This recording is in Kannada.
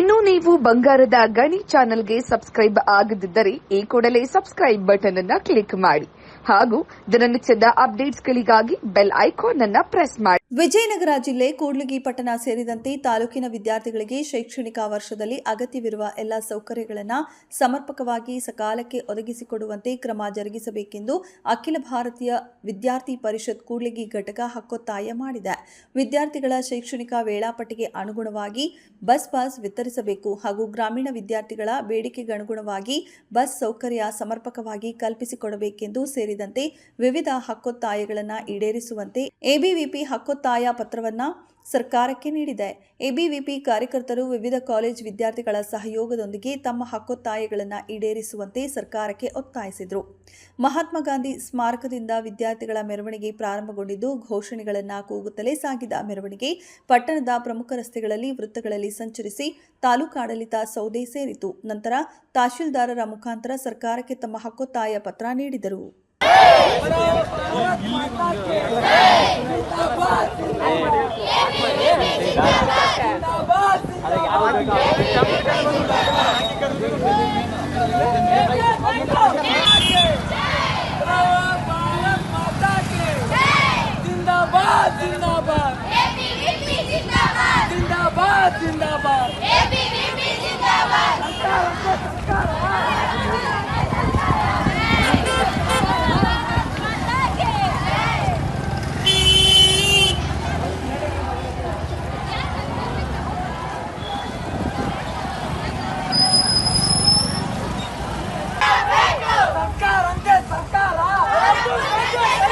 ಇನ್ನು ನೀವು ಬಂಗಾರದ ಗಣಿ ಚಾನೆಲ್ಗೆ ಸಬ್ಸ್ಕ್ರೈಬ್ ಆಗದಿದ್ದರೆ ಈ ಕೂಡಲೇ ಸಬ್ಸ್ಕ್ರೈಬ್ ಬಟನ್ ಅನ್ನ ಕ್ಲಿಕ್ ಮಾಡಿ ಹಾಗೂ ದಿನನಿತ್ಯದ ಅಪ್ಡೇಟ್ಸ್ಗಳಿಗಾಗಿ ಬೆಲ್ ಐಕಾನ್ ಅನ್ನ ಪ್ರೆಸ್ ಮಾಡಿ. ವಿಜಯನಗರ ಜಿಲ್ಲೆ ಕೂಡ್ಲಿಗಿ ಪಟ್ಟಣ ಸೇರಿದಂತೆ ತಾಲೂಕಿನ ವಿದ್ಯಾರ್ಥಿಗಳಿಗೆ ಶೈಕ್ಷಣಿಕ ವರ್ಷದಲ್ಲಿ ಅಗತ್ಯವಿರುವ ಎಲ್ಲ ಸೌಕರ್ಯಗಳನ್ನು ಸಮರ್ಪಕವಾಗಿ ಸಕಾಲಕ್ಕೆ ಒದಗಿಸಿಕೊಡುವಂತೆ ಕ್ರಮ ಜರುಗಿಸಬೇಕೆಂದು ಅಖಿಲ ಭಾರತೀಯ ವಿದ್ಯಾರ್ಥಿ ಪರಿಷತ್ ಕೂಡ್ಲಿಗಿ ಘಟಕ ಹಕ್ಕೊತ್ತಾಯ ಮಾಡಿದೆ. ವಿದ್ಯಾರ್ಥಿಗಳ ಶೈಕ್ಷಣಿಕ ವೇಳಾಪಟ್ಟಿಗೆ ಅನುಗುಣವಾಗಿ ಬಸ್ ಪಾಸ್ ವಿತರಿಸಬೇಕು ಹಾಗೂ ಗ್ರಾಮೀಣ ವಿದ್ಯಾರ್ಥಿಗಳ ಬೇಡಿಕೆಗನುಗುಣವಾಗಿ ಬಸ್ ಸೌಕರ್ಯ ಸಮರ್ಪಕವಾಗಿ ಕಲ್ಪಿಸಿಕೊಡಬೇಕೆಂದು ಸೇರಿದಂತೆ ವಿವಿಧ ಹಕ್ಕೊತ್ತಾಯಗಳನ್ನು ಈಡೇರಿಸುವಂತೆ ಎಬಿವಿಪಿ ಹಕ್ಕೊತ್ತಾಯ ಪತ್ರವನ್ನ ಸರ್ಕಾರಕ್ಕೆ ನೀಡಿದೆ. ಎಬಿವಿಪಿ ಕಾರ್ಯಕರ್ತರು ವಿವಿಧ ಕಾಲೇಜ್ ವಿದ್ಯಾರ್ಥಿಗಳ ಸಹಯೋಗದೊಂದಿಗೆ ತಮ್ಮ ಹಕ್ಕೊತ್ತಾಯಗಳನ್ನು ಈಡೇರಿಸುವಂತೆ ಸರ್ಕಾರಕ್ಕೆ ಒತ್ತಾಯಿಸಿದರು. ಮಹಾತ್ಮ ಗಾಂಧಿ ಸ್ಮಾರಕದಿಂದ ವಿದ್ಯಾರ್ಥಿಗಳ ಮೆರವಣಿಗೆ ಪ್ರಾರಂಭಗೊಂಡಿದ್ದು, ಘೋಷಣೆಗಳನ್ನು ಕೂಗುತ್ತಲೇ ಸಾಗಿದ ಮೆರವಣಿಗೆ ಪಟ್ಟಣದ ಪ್ರಮುಖ ರಸ್ತೆಗಳಲ್ಲಿ ವೃತ್ತಗಳಲ್ಲಿ ಸಂಚರಿಸಿ ತಾಲೂಕಾಡಳಿತ ಸೌದೆ ಸೇರಿತು. ನಂತರ ತಹಶೀಲ್ದಾರರ ಮುಖಾಂತರ ಸರ್ಕಾರಕ್ಕೆ ತಮ್ಮ ಹಕ್ಕೊತ್ತಾಯ ಪತ್ರ ನೀಡಿದರು. it!